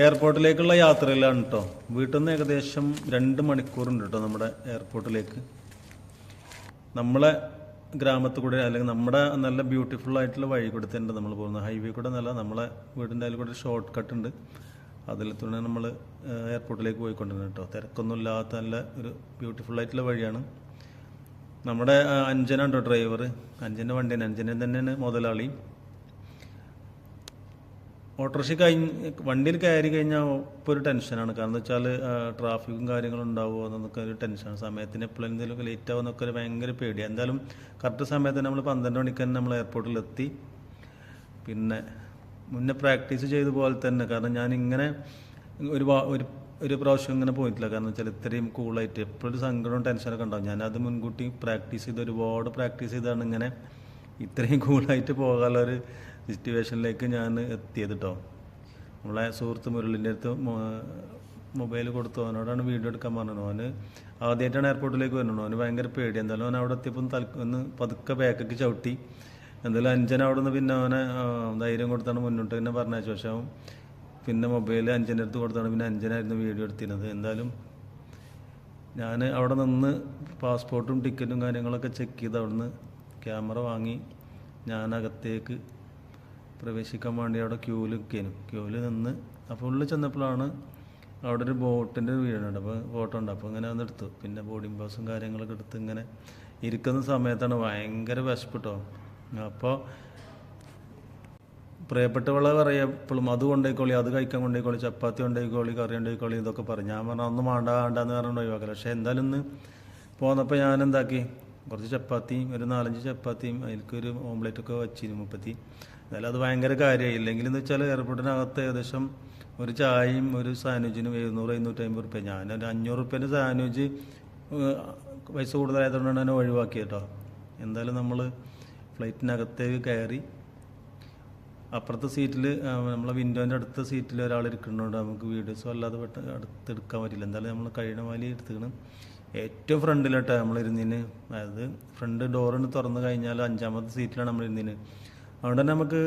എയർപോർട്ടിലേക്കുള്ള യാത്രയിലാണ് കേട്ടോ വീട്ടിൽ നിന്ന് ഏകദേശം രണ്ട് മണിക്കൂറുണ്ട് കേട്ടോ നമ്മുടെ എയർപോർട്ടിലേക്ക്. നമ്മളെ ഗ്രാമത്തിൽ കൂടെ അല്ലെങ്കിൽ നമ്മുടെ നല്ല ബ്യൂട്ടിഫുൾ ആയിട്ടുള്ള വഴി കൂടെ തന്നെ നമ്മൾ പോകുന്നത്. ഹൈവേ കൂടെ നല്ല നമ്മളെ വീടിന്റെ അതിൽ കൂടെ ഷോർട്ട് കട്ട് ഉണ്ട്. അതിൽ തന്നെ നമ്മൾ എയർപോർട്ടിലേക്ക് പോയിക്കൊണ്ടിരുന്നത് കേട്ടോ തിരക്കൊന്നും ഇല്ലാത്ത നല്ല ഒരു ബ്യൂട്ടിഫുൾ ആയിട്ടുള്ള വഴിയാണ്. നമ്മുടെ അഞ്ജനാണ് കേട്ടോ ഡ്രൈവർ അഞ്ജന്റെ വണ്ടിയാണ്. അഞ്ജന തന്നെയാണ് മുതലാളി. ഓട്ടോറിക്ഷ കഴിഞ്ഞ് വണ്ടിയിൽ കയറി കഴിഞ്ഞാൽ ഇപ്പോൾ ഒരു ടെൻഷനാണ് കാരണം വെച്ചാൽ ട്രാഫിക്കും കാര്യങ്ങളും ഉണ്ടാവുമോ എന്നൊക്കെ ഒരു ടെൻഷനാണ് സമയത്തിന് എപ്പോഴും എന്തെങ്കിലുമൊക്കെ ലേറ്റ് ആവുമെന്നൊക്കെ ഒരു ഭയങ്കര പേടിയാണ് എന്തായാലും കറക്റ്റ് സമയത്ത് നമ്മൾ പന്ത്രണ്ട് മണിക്ക് തന്നെ നമ്മൾ എയർപോർട്ടിലെത്തി പിന്നെ മുന്നേ പ്രാക്ടീസ് ചെയ്ത പോലെ തന്നെ. കാരണം ഞാൻ ഇങ്ങനെ ഒരു ഒരു ഒരു പ്രാവശ്യം ഇങ്ങനെ പോയിട്ടില്ല. കാരണം വെച്ചാൽ ഇത്രയും കൂളായിട്ട് എപ്പോഴും സങ്കടവും ടെൻഷനൊക്കെ ഉണ്ടാവും. ഞാനത് മുൻകൂട്ടി പ്രാക്ടീസ് ചെയ്ത് ഒരുപാട് പ്രാക്ടീസ് ചെയ്താണ് ഇങ്ങനെ ഇത്രയും കൂളായിട്ട് പോകാനുള്ള ഒരു സിറ്റുവേഷനിലേക്ക് ഞാൻ എത്തിയത് കേട്ടോ നമ്മളെ സുഹൃത്ത് മുരളിന്റെ അടുത്ത് മൊബൈൽ കൊടുത്തു. അവനോടാണ് വീഡിയോ എടുക്കാൻ പറഞ്ഞത്. അവന് ആദ്യമായിട്ടാണ് എയർപോർട്ടിലേക്ക് വരുന്നത്. അവന് ഭയങ്കര പേടി. എന്തായാലും അവൻ അവിടെ എത്തിയപ്പോൾ തൽ ഒന്ന് പതുക്കെ ബാക്കൊക്കെ ചവിട്ടി. എന്തായാലും അഞ്ചൻ അവിടെ നിന്ന് പിന്നെ അവനെ ധൈര്യം കൊടുത്താണ് മുന്നോട്ട് തന്നെ പറഞ്ഞ ശേഷം പിന്നെ മൊബൈൽ അഞ്ചന്റെ അടുത്ത് കൊടുത്താണ് പിന്നെ അഞ്ചനായിരുന്നു വീഡിയോ എടുത്തിരുന്നത്. എന്തായാലും ഞാൻ അവിടെ നിന്ന് പാസ്പോർട്ടും ടിക്കറ്റും കാര്യങ്ങളൊക്കെ ചെക്ക് ചെയ്ത് അവിടുന്ന് ക്യാമറ വാങ്ങി. ഞാൻ അകത്തേക്ക് പ്രവേശിക്കാൻ വേണ്ടി അവിടെ ക്യൂവിൽ ലിക്കേനു ക്യൂവിൽ നിന്ന് അപ്പോൾ ഉള്ളിൽ ചെന്നപ്പോഴാണ് അവിടെ ഒരു ബോട്ടിന്റെ വീടുണ്ട് അപ്പോൾ ഫോട്ടോ ഉണ്ട്. അപ്പോൾ ഇങ്ങനെ ഒന്ന് എടുത്തു. പിന്നെ ബോർഡിംഗ് പാസും കാര്യങ്ങളൊക്കെ എടുത്ത് ഇങ്ങനെ ഇരിക്കുന്ന സമയത്താണ് ഭയങ്കര വിശപ്പിട്ടോ. അപ്പോൾ പ്രിയപ്പെട്ടവളെ പറയാം എപ്പോഴും അത് കൊണ്ടേക്കോളി അത് കഴിക്കാൻ കൊണ്ടേക്കോളി ചപ്പാത്തി കൊണ്ടേക്കോളി കറി കൊണ്ടേക്കോളി ഇതൊക്കെ പറഞ്ഞു ഞാൻ പറഞ്ഞു ഒന്നും വേണ്ട വേണ്ടെന്ന് പറഞ്ഞു ഒഴിവാക്കില്ല പക്ഷേ എന്തായാലും ഇന്ന് പോന്നപ്പോൾ ഞാൻ എന്താക്കി കുറച്ച് ചപ്പാത്തിയും ഒരു നാലഞ്ച് ചപ്പാത്തിയും അതിൽക്കൊരു ഓംലെറ്റ് ഒക്കെ വെച്ചിരുന്നു മുപ്പത്തി. എന്തായാലും അത് ഭയങ്കര കാര്യമായി. ഇല്ലെങ്കിൽ എന്ന് വെച്ചാൽ എയർപോർട്ടിനകത്ത് ഏകദേശം ഒരു ചായയും ഒരു സാൻഡ്വിച്ചിനും എഴുന്നൂറ് എഴുന്നൂറ്റമ്പത് റുപ്യ. ഞാൻ ഒരു അഞ്ഞൂറ് റുപ്യേന്റെ സാൻഡ്വിച്ച് പൈസ കൂടുതലായതുകൊണ്ടാണ് ഞാൻ ഒഴിവാക്കിയത് കേട്ടോ എന്തായാലും നമ്മൾ ഫ്ലൈറ്റിനകത്തേക്ക് കയറി അപ്പുറത്തെ സീറ്റിൽ നമ്മളെ വിൻഡോന്റെ അടുത്ത സീറ്റിൽ ഒരാൾ ഇരിക്കുന്നുണ്ട്. നമുക്ക് വീഡിയോസ് അല്ലാതെ പെട്ടെന്ന് അടുത്തെടുക്കാൻ പറ്റില്ല. എന്തായാലും നമ്മൾ കഴിയണ മാലി എടുത്തുക്കണം ഏറ്റവും ഫ്രണ്ടിലോട്ടാ നമ്മൾ ഇരുന്നിന് അതായത് ഫ്രണ്ട് ഡോറിന് തുറന്നു കഴിഞ്ഞാൽ അഞ്ചാമത്തെ സീറ്റിലാണ് നമ്മൾ ഇരുന്നിന് അതുകൊണ്ട് തന്നെ നമുക്ക്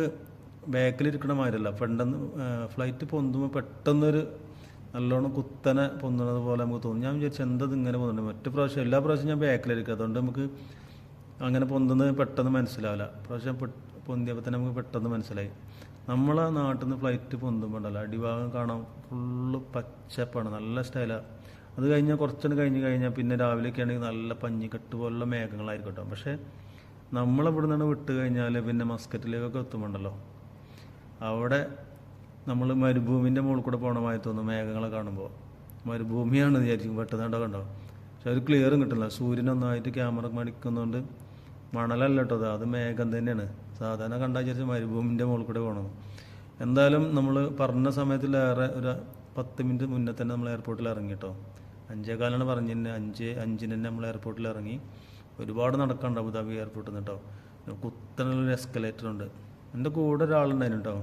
ബാക്കിലിരിക്കണ മാതിരല്ല ഫ്രണ്ടെന്ന് ഫ്ലൈറ്റ് പൊന്തുമ്പോൾ പെട്ടെന്നൊരു നല്ലോണം കുത്തനെ പൊന്തുന്നത് പോലെ നമുക്ക് തോന്നും. ഞാൻ വിചാരിച്ചു എന്തത് ഇങ്ങനെ പോകുന്നുണ്ട് മറ്റു പ്രാവശ്യം എല്ലാ പ്രാവശ്യം ഞാൻ ബാക്കിലിരിക്കുക അതുകൊണ്ട് നമുക്ക് അങ്ങനെ പൊന്തുന്നത് പെട്ടെന്ന് മനസ്സിലാവില്ല. പ്രാവശ്യം പൊന്തിയപ്പോൾ തന്നെ നമുക്ക് പെട്ടെന്ന് മനസ്സിലായി. നമ്മളെ നാട്ടിൽ നിന്ന് ഫ്ലൈറ്റ് പൊന്തുമ്പോണ്ടല്ലോ അടിഭാഗം കാണാം ഫുള്ള് പച്ചപ്പാണ്. നല്ല സ്റ്റൈലാണ് അത് കഴിഞ്ഞാൽ കുറച്ചൊന്ന് കഴിഞ്ഞ് കഴിഞ്ഞാൽ പിന്നെ രാവിലെയൊക്കെ ആണെങ്കിൽ നല്ല പഞ്ഞിക്കെട്ട് പോലുള്ള മേഘങ്ങളായിരിക്കും കേട്ടോ പക്ഷേ നമ്മളിവിടെ നിന്ന് വിട്ട് കഴിഞ്ഞാൽ പിന്നെ മസ്കറ്റിലേക്കൊക്കെ എത്തുമ്പോണ്ടല്ലോ. അവിടെ നമ്മൾ മരുഭൂമിന്റെ മുകളിൽ കൂടെ പോകണമായി തോന്നും മേഘങ്ങളെ കാണുമ്പോൾ മരുഭൂമിയാണ് വിചാരിക്കും പെട്ടെന്ന് കണ്ടോ പക്ഷെ ഒരു ക്ലിയറും കിട്ടില്ല സൂര്യനൊന്നായിട്ട് ക്യാമറ മടിക്കുന്നതുകൊണ്ട് മണലല്ല കേട്ടോ അത്. മേഘം തന്നെയാണ്. സാധാരണ കണ്ടാൽ വിചാരിച്ച മരുഭൂമിന്റെ മുകളിൽ കൂടെ പോകണം എന്തായാലും നമ്മൾ പറഞ്ഞ സമയത്തിലേറെ ഒരു പത്ത് മിനിറ്റ് മുന്നേ തന്നെ നമ്മൾ എയർപോർട്ടിൽ ഇറങ്ങി കേട്ടോ അഞ്ചേകാലാണ് പറഞ്ഞിന് അഞ്ച് അഞ്ചിന് തന്നെ നമ്മൾ എയർപോർട്ടിൽ ഇറങ്ങി. ഒരുപാട് നടക്കാണ്ട് അബുദാബി എയർപോർട്ടിൽ നിന്ന് കേട്ടോ കുത്തനുള്ളൊരു എസ്കലേറ്റർ ഉണ്ട്. എന്റെ കൂടെ ഒരാളുണ്ടായിരുന്നു കേട്ടോ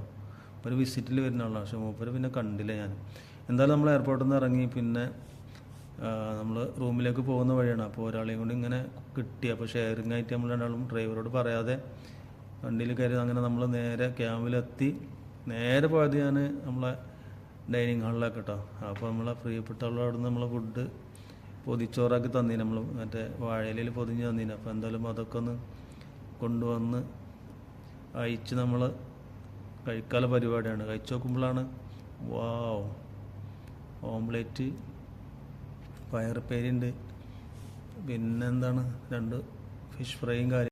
ഒരു വിസിറ്റിൽ വരുന്ന ആളാണ്. പക്ഷേ മൂപ്പര് പിന്നെ കണ്ടില്ല ഞാൻ. എന്തായാലും നമ്മൾ എയർപോർട്ടിൽ നിന്ന് ഇറങ്ങി പിന്നെ നമ്മൾ റൂമിലേക്ക് പോകുന്ന വഴിയാണ്. അപ്പോൾ ഒരാളെയും കൊണ്ട് ഇങ്ങനെ കിട്ടി. അപ്പോൾ ഷെയറിംഗ് ആയിട്ട് നമ്മൾ രണ്ടാളും ഡ്രൈവറോട് പറയാതെ വണ്ടിയിൽ കയറി അങ്ങനെ നമ്മൾ നേരെ ക്യാമ്പിലെത്തി നേരെ പോയത് ഞാൻ നമ്മളെ ഡൈനിങ് ഹാളിലേക്ക് കേട്ടോ അപ്പോൾ നമ്മളെ പ്രിയപ്പെട്ടുള്ള അവിടെ നിന്ന് നമ്മളെ ഫുഡ് പൊതിച്ചോറാക്കി തന്നീന്. നമ്മൾ മറ്റേ വാഴയിലയിൽ പൊതിഞ്ഞ് തന്നീന്. അപ്പോൾ എന്തായാലും അതൊക്കെ ഒന്ന് കൊണ്ടുവന്ന് അയച്ച് നമ്മൾ കഴിക്കാല പരിപാടിയാണ്. കഴിച്ചു നോക്കുമ്പോഴാണ് വാവ്. ഓംലേറ്റ് പയറുപ്പേരി ഉണ്ട് പിന്നെന്താണ് രണ്ട് ഫിഷ് ഫ്രൈയും കാര്യം